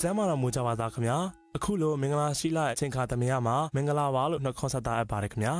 ကျမ်းမာတော်မူကြပါသားခင်ဗျာအခုလိုမင်္ဂလာရှိလာတဲ့အချိန်ခါသမယမှာမင်္ဂလာပါလို့နှုတ်ခွန်းဆက်တာအပ်ပါတယ်ခင်ဗျာ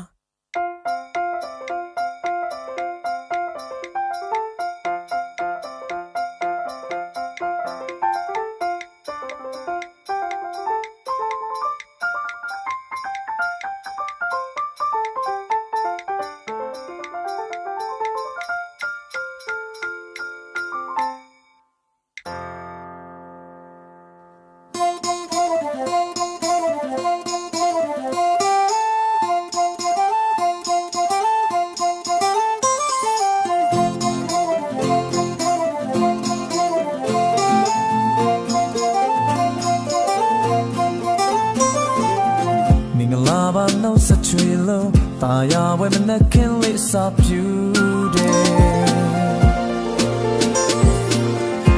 လို့ตาရဝဲမနဲ့ခင်လေးစာပြူတယ်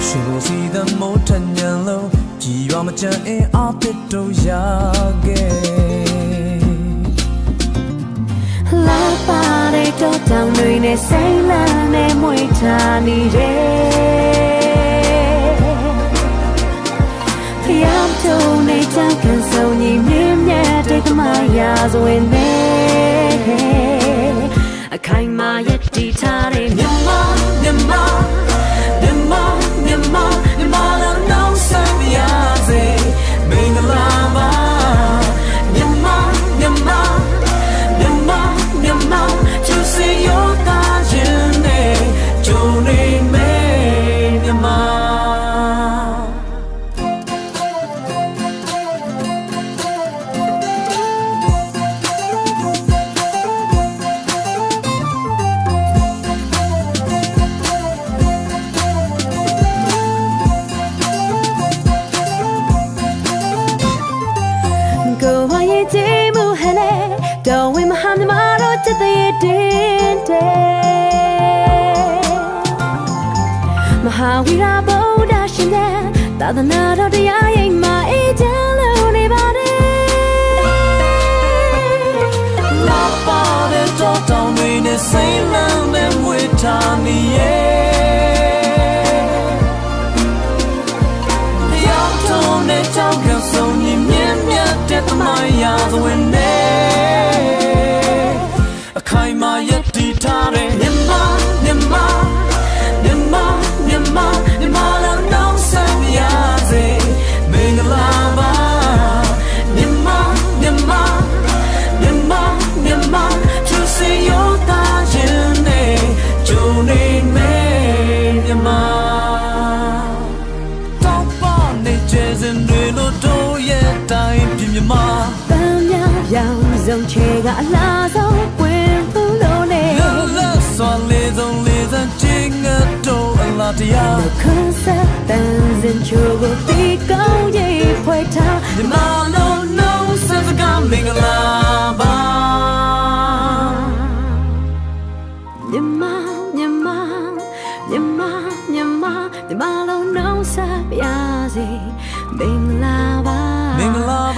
ရှိလို့စီတဲ့မိုးထညံလို့ကြည်ရွာမချမ်းအင်းအပစ်တို့ရခဲ့လာပါတဲ့တော့တောင်တွေနဲ့စိတ်လန်းနဲ့မွေထားနေတယ်ဖျောက်ထုံနေချမ်းကန်ဆုံးညီမြင့်မြတ်တဲ့ကမရာဇဝင်နဲ့ အခို ချစ်တဲ့တင်းတဲ့မဟာဝီရာဗုဒ္ဓရှင်တဲ့သာသနာတော်တရားရိပ်မှာအေးချမ်းလို့နေပါတယ်လာပါတဲ့တော့တောင်းတွေနဲ့စိမ့်လန်းနဲ့မွေထားနေရဲ့ရောက်တော့နဲ့ကြောက်ကဆုံးညီမြင့်မြတ်တဲ့သမိုင်းရာဇဝင် ကျစင်တွေလို့တို့ရဲ့တိုင်းပြမြမပန်းများရောင်စုံချေကအလားဆုံးဝင်ဘူးလို့နေလောလောစွာလေးစုံလေးစံချင်းငတ်တို့အလားတရားခွန်းဆက်တန်စင်ချိုကိုတီကောင်းရေးဖွဲ့ထားမြမလုံးလုံးစစကမင်္ဂလာပါမြမမြမမြမမြမမြမလုံး နှုံးဆက်ပြစေမင်္ဂလာပါမင်္ဂလာပါ